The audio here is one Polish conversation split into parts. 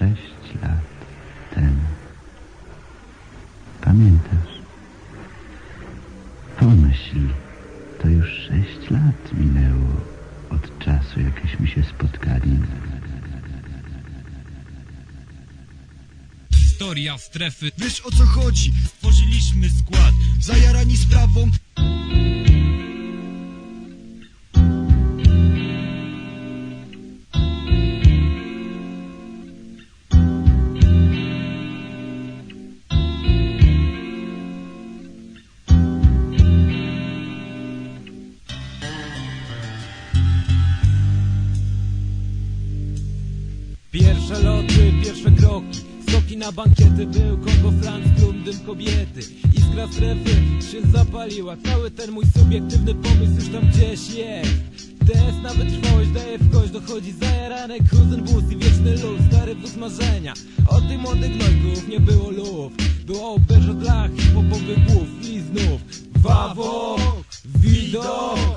sześć lat temu. Pamiętasz? Pomyśl, to już sześć lat minęło od czasu, jakieśmy się spotkali. Historia strefy Wiesz o co chodzi? Tworzyliśmy skład, zajarani sprawą Pierwsze loty, pierwsze kroki. Skoki na bankiety, był Kongo, Franc, klum, dym kobiety. Iskra strefy się zapaliła. Cały ten mój subiektywny pomysł już tam gdzieś jest. DS na wytrwałość daje w kość. Dochodzi zajarany kuzyn bus i wieczny luz. Stary wóz marzenia. Od tych młodych gnojków nie było luf Była oberża dla hip-hopowych głów I znów. Wawok, widok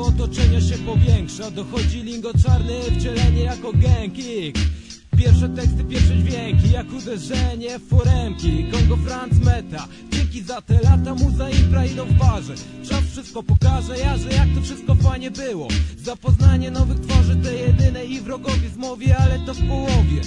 Otoczenia się powiększa Dochodzi lingo czarny, wcielenie jako gękik Pierwsze teksty, pierwsze dźwięki Jak uderzenie foremki. Kongo, Franc, Meta Dzięki za te lata muza impra idą w parze Czas wszystko pokaże, ja, że jak to wszystko fajnie było. Zapoznanie nowych twarzy, te jedyne i wrogowie z mowie Ale to w połowie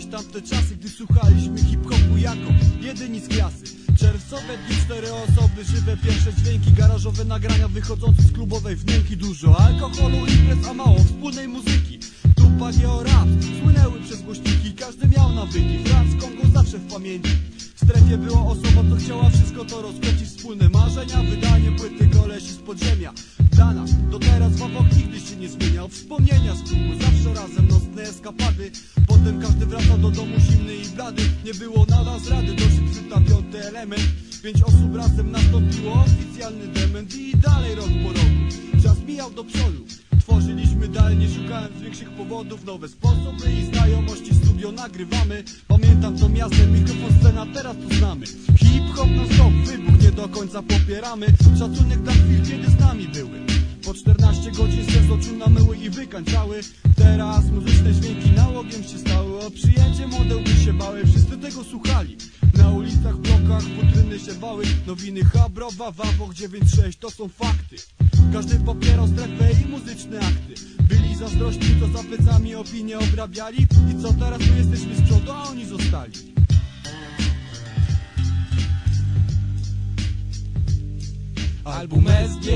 9-6 Tamte czasy, gdy słuchaliśmy hip-hopu jako jedyni z klasy. Czerwcowe dni, cztery osoby, żywe pierwsze dźwięki Garażowe nagrania wychodzące z klubowej wnęki. Dużo alkoholu, imprez, a mało wspólnej muzyki. Tupak, o rap, słynęły przez głośniki. Każdy miał nawyki, Franz Kongo zawsze w pamięci. W strefie była osoba, co chciała wszystko to rozkręcić. Wspólne marzenia, wydanie płyty kolesi z podziemia Dla nas, do teraz Wawok nigdy się nie zmieniał. Wspomnienia z klubu, zawsze razem nocne eskapady. Potem każdy wracał do domu zimny i blady. Nie było nadal zrady, dosyć chwyta piąty element. Pięć osób razem nastąpiło oficjalny dement I dalej rok po roku, czas mijał do przodu. Tworzyliśmy dalej, nie szukając większych powodów. Nowe sposoby i znajomości studio nagrywamy. Pamiętam to miasto, mikrofon, scena, teraz to znamy. Hip-hop na stop, do końca popieramy. Szacunek dla chwil, kiedy z nami były. Po 14 godzin se z oczu namyły i wykańczały. Teraz muzyczne dźwięki nałogiem się stały. O przyjęcie modełby się bały, wszyscy tego słuchali. Na ulicach, blokach, futryny się bały. Nowiny Habrowa, Wawok 9-6 to są fakty. Każdy popierał strefę i muzyczne akty. Byli zazdrośni, to za plecami opinie obrabiali. I co teraz my jesteśmy z przodu, a oni zostali Album SG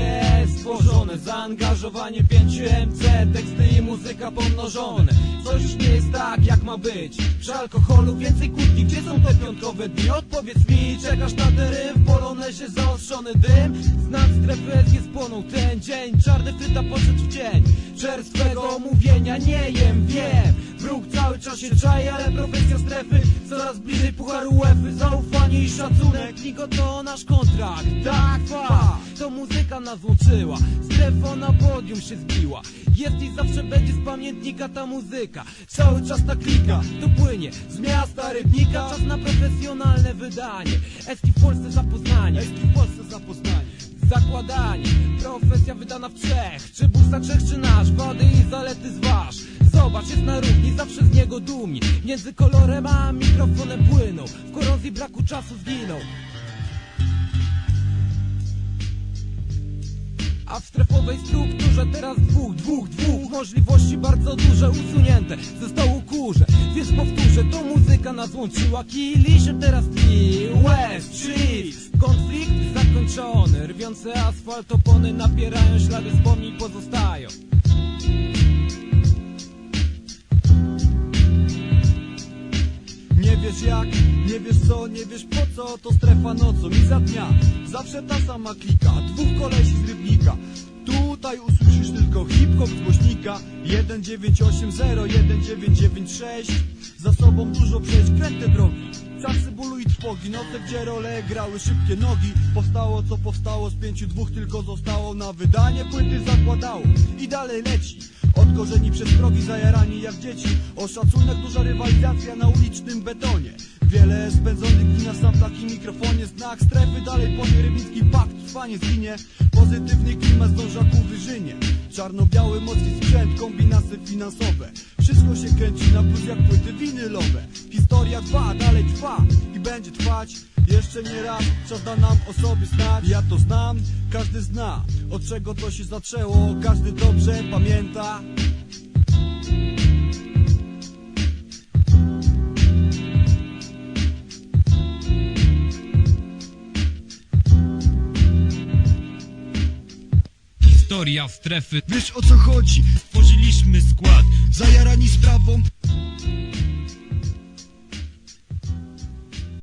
stworzone, zaangażowanie 5 MC Teksty i muzyka pomnożone. Coś już nie jest tak jak ma być. Przy alkoholu więcej kłótni, gdzie są te piątkowe dni? Odpowiedz mi, czekasz na ten w polonezie zaostrzony dym? Znak strefy SG spłonął ten dzień. Czarny fryta poszedł w cień. Czerstwego omówienia nie jem, wiem Wróg cały czas się czaje, ale profesja strefy Coraz bliżej pucharu UEFA Zaufanie i szacunek, Nigo to nasz kontrakt Tak, fa, to muzyka nas łączyła Strefa na podium się zbiła. Jest i zawsze będzie z pamiętnika ta muzyka. Cały czas ta klika, to płynie Z miasta Rybnika, czas na profesjonalne wydanie. Eski w Polsce zapoznanie. Eski w Polsce zapoznanie. Zakładanie, profesja wydana w trzech Czy busa trzech, czy nasz, wady i zalety zważ Zobacz, jest na równi, zawsze z niego dumni. Między kolorem a mikrofonem płynął. W korozji braku czasu zginął. A w strefowej strukturze teraz dwóch, dwóch, dwóch Możliwości bardzo duże, usunięte. Ze stołu kurze Więc powtórzę, to muzyka nas łączyła Kiliszy teraz tli, West, Street Konflikt zakończony. Rwiące asfalt, opony napierają Ślady wspomnień pozostają wiesz jak, nie wiesz co, nie wiesz po co To strefa nocą i za dnia. Zawsze ta sama klika, dwóch kolesi z Rybnika. Tutaj usłyszysz tylko hip-hop z głośnika. 1980, 1996 Za sobą dużo przejść, kręte drogi. Czasy bólu i trwogi Noce, gdzie role grały szybkie nogi. Powstało co powstało, z pięciu dwóch tylko zostało. Na wydanie płyty zakładało i dalej leci od korzeni przez progi zajarani jak dzieci. O szacunek duża rywalizacja na ulicznym betonie. Wiele spędzonych dni na samplach i mikrofonie. Znak strefy dalej powie rybnicki pakt Trwa nie zginie. Pozytywny klimat zdąża ku wyżynie. Czarno-biały mocny sprzęt, kombinacje finansowe. Wszystko się kręci na plus jak płyty winylowe. Historia trwa, dalej trwa i będzie trwać. Jeszcze nie raz czas da nam o sobie znać. Ja to znam, każdy zna Od czego to się zaczęło. Każdy dobrze pamięta Historia strefy. Wiesz o co chodzi, Tworzyliśmy skład zajarani sprawą